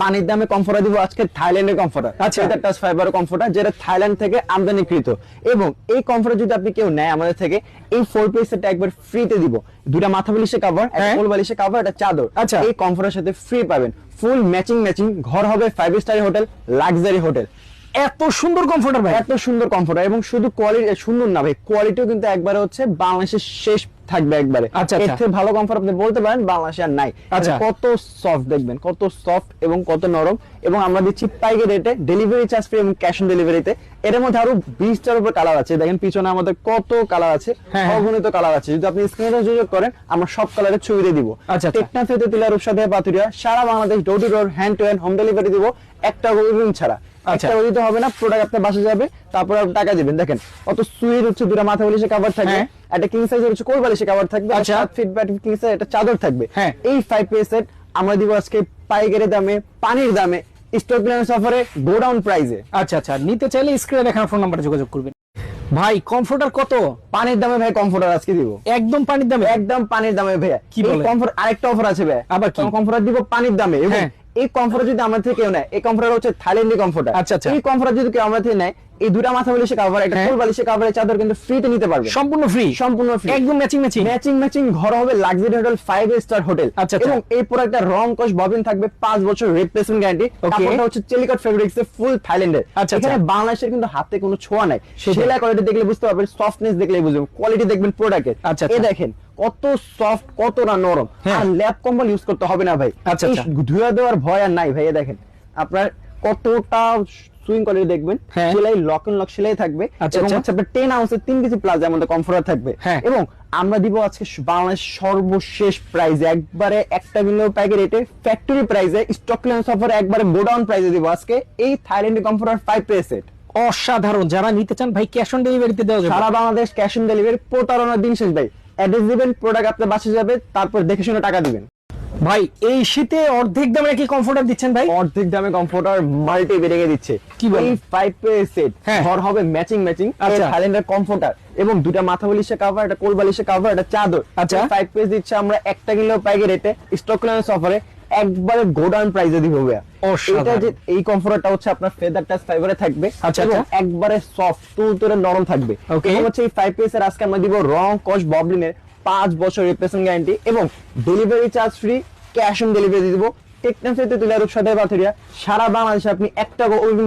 পানির দামে কমফোর্টার দিব আজকে থাইল্যান্ডের কমফোর্টার আচ্ছা। এটা টাচ ফাইবার কমফোর্টার যেটা থাইল্যান্ড থেকে আমদানিকৃত। এবং এই কমফোর্টার যদি আপনি কেউ নেয় আমাদের থেকে এই ফোর পিস সেটটা একবার ফ্রিতে দিব। দুটা মাথা বালিশে কভার একটা ফুল কোল বালিশে কভার একটা চাদর। আচ্ছা। এই কমফোর্টের সাথে ফ্রি পাবেন। ফুল ম্যাচিং ম্যাচিং ঘর হবে five star hotel luxury hotel এত সুন্দর কমফোর্টার ভাই। এত সুন্দর কমফোর্টার এবং শুধু কোয়ালিটি সুন্দর না ভাই কোয়ালিটিও কিন্তু একবারে হচ্ছে বাংলাদেশের শেষ থাকবে একবারে। আচ্ছা, এর আচ্ছা। থেকে ভালো কমফোর্ট আপনি বলতে পারেন বাংলাদেশে আর নাই। আচ্ছা। কত সফট দেখবেন কত সফট এবং কত নরম। এবং আমরা দিচ্ছি পাইকারি রেটে ডেলিভারি চার্জ ফ্রি এবং ক্যাশ অন ডেলিভারিতে এর মধ্যে আরও বিশটার উপর কালার আছে। দেখেন পিছনে আমাদের কত কালার আছে হ্যাঁ, হ্যাঁ। অগণিত কালার আছে। যদি আপনি স্ক্রিনে যোগাযোগ করেন আমরা সব কালারের ছবি দিয়ে দিব। আচ্ছা, আচ্ছা। টেকনা থেকে তুলা রূপসা পাতুরিয়া সারা Bangladesh door to door hand to hand home delivery দিব। একটা রুম ছাড়া। আচ্ছা। একটা দিতে হবে না প্রোডাক্ট আপনার বাসা যাবে তারপর টাকা দিবেন দেখেন অত সুইট হচ্ছে দুটা মাথা বালিশে কভার থাকবে হ্যাঁ। একটা কিং সাইজের হচ্ছে কোল বালিশে কভার থাকবে আচ্ছা। সাত ফিট বাই কিং সাইজ একটা চাদর থাকবে হ্যাঁ। এই ফাইভ পিস সেট আমরা দিব আজকে পাইকারি দামে পানির দামে স্টক অফারে গোডাউন প্রাইসে আচ্ছা আচ্ছা নিতে চাইলে স্ক্রিনে দেখানো ফোন নাম্বারে যোগাযোগ করবেন ভাই কমফোর্টার কত পানির দামে ভাই কমফোর্টার আজকে দিব একদম পানির দামে একদম পানির দামে ভাইয়া কি বলেন? কমফোর্ট আরেকটা অফার আছে ভাইয়া আবার কি? কমফোর্টার দিব পানির দামে এবং হ্যাঁ। এই কমফোর্টার যদি আমার থেকে কেউ নেয় এই কমফোর্টার হচ্ছে থাইল্যান্ডি কমফোর্টার আচ্ছা, আচ্ছা। এই কমফোর্টার যদি কেউ আমার থেকে নেয় এই দুটা মাথা বালিশে কভার একটা হ্যাঁ। কোল বালিশে কভারের চাদর কিন্তু ফ্রিতে নিতে পারবে সম্পূর্ণ ফ্রি সম্পূর্ণ ফ্রি একদম ম্যাচিং ম্যাচিং ম্যাচিং ম্যাচিং ঘর হবে luxury hotel five star hotel আচ্ছা। এবং এই প্রোডাক্টটা রং কস ববিন থাকবে পাঁচ বছর রিপ্লেসমেন্ট গ্যারান্টি কাপড়টা হচ্ছে চেলিকট ফেব্রিক্স এর ফুল থাইল্যান্ডের আচ্ছা, এখানে। বাংলাদেশের কিন্তু হাতে কোনো ছোঁয়া নাই। সেলাই কোয়ালিটি দেখলে বুঝতে পারবেন সফটনেস দেখলে বুঝবেন কোয়ালিটি দেখবেন প্রোডাক্টের আচ্ছা, এই আচ্ছা। দেখেন কত সফট কতটা নরম। হ্যাঁ। আর ল্যাপ কম্বল ইউজ করতে হবে না ভাই। আচ্ছা, আচ্ছা। ধুয়া দেওয়ার ভয় আর নাই ভাই এই দেখেন। আপনার কতটা সুইং কোয়ালিটি দেখবেন। হ্যাঁ। সেলাই লক এন্ড লক সেলাই থাকবে। আচ্ছা, এবং আচ্ছা। হচ্ছে আপনার টেন আউন্সের তিন কেজি প্লাজা আমাদের কমফোর্টার থাকবে। হ্যাঁ। এবং আমরা দিব আজকে বাংলাদেশ সর্বশেষ প্রাইজে একবারে একটা মিলিয়ন প্যাকেট রেটে ফ্যাক্টরি প্রাইজে স্টক ক্লিয়ারেন্স অফার একবারে গোডাউন প্রাইজে দিব আজকে। এই থাইল্যান্ড কমফোর্টার ফাইভ পে সেট অসাধারণ। যারা নিতে চান ভাই ক্যাশ অন ডেলিভারিতে দেওয়া যাবে। সারা বাংলাদেশ ক্যাশ অন ডেলিভারি প্রতারণার দিন শেষ ভাই। অ্যাড্রেস দিবেন প্রোডাক্ট আপনার বাসে যাবে তারপর দেখে শুনে টাকা দিবেন ভাই এই শীতে অর্ধেক দামে কি কমফোর্টার দিচ্ছেন ভাই অর্ধেক দামে কমফোর্টার মাল্টি বেরিয়ে দিচ্ছে কি বলেন? এই ফাইভ পে সেট। ঘর হবে ম্যাচিং ম্যাচিং আচ্ছা। থাইল্যান্ডের কমফোর্টার এবং দুটা মাথা বালিশের কাভার একটা কোল বালিশের কাভার একটা চাদর আচ্ছা। ফাইভ পেজ দিচ্ছে আমরা একটা কিলো প্যাকেট রেটে স্টক ক্লিয়ারেন্স অফারে একবারে গোডাউন প্রাইজে দিব ভাইয়া। এটা যে এই কমফোর্টটা হচ্ছে আপনার ফেদার টাচ ফাইবারে থাকবে। আচ্ছা, আচ্ছা। একবারে সফট তুলতুলে নরম থাকবে। ওকে এবং হচ্ছে এই ফাইভ পিসের আজকে আমরা দিব রং কস ববলিনের পাঁচ বছর রিপ্লেসমেন্ট গ্যারান্টি এবং delivery charge free cash on delivery দিব। পাথরিয়া সারা বাংলাদেশে আপনি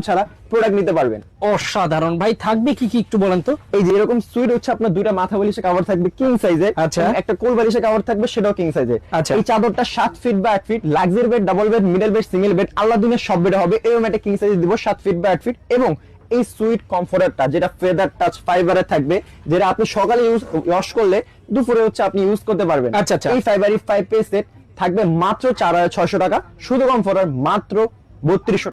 ছাড়া প্রোডাক্ট নিতে পারবেন অসাধারণ ভাই থাকবে কি কি একটু বলেন তো এই যে এরকম সুইট হচ্ছে আপনার দুইটা মাথা বালিশে কভার থাকবে কিং সাইজে আচ্ছা। একটা কোল বালিশে কভার থাকবে সেটাও কিং সাইজে আচ্ছা। এই চাদরটা ফিট বা fit luxury bed double bed middle bed single bed আল্লাহ সব বেড হবে এরকম একটা কিং সাইজ দিব সাত ফিট বা আট ফিট এবং এই সুইট কমফোর্টারটা যেটা ফেদার টাচ ফাইবারে থাকবে যেটা আপনি সকালে ইউজ ওয়াশ করলে দুপুরে হচ্ছে আপনি ইউজ করতে পারবেন আচ্ছা, আচ্ছা। এই ফাইবারি ফাইভ পে সেট থাকবে মাত্র চার হাজার ছয়শো টাকা। শুধু কমফোর্টার মাত্র বত্রিশশো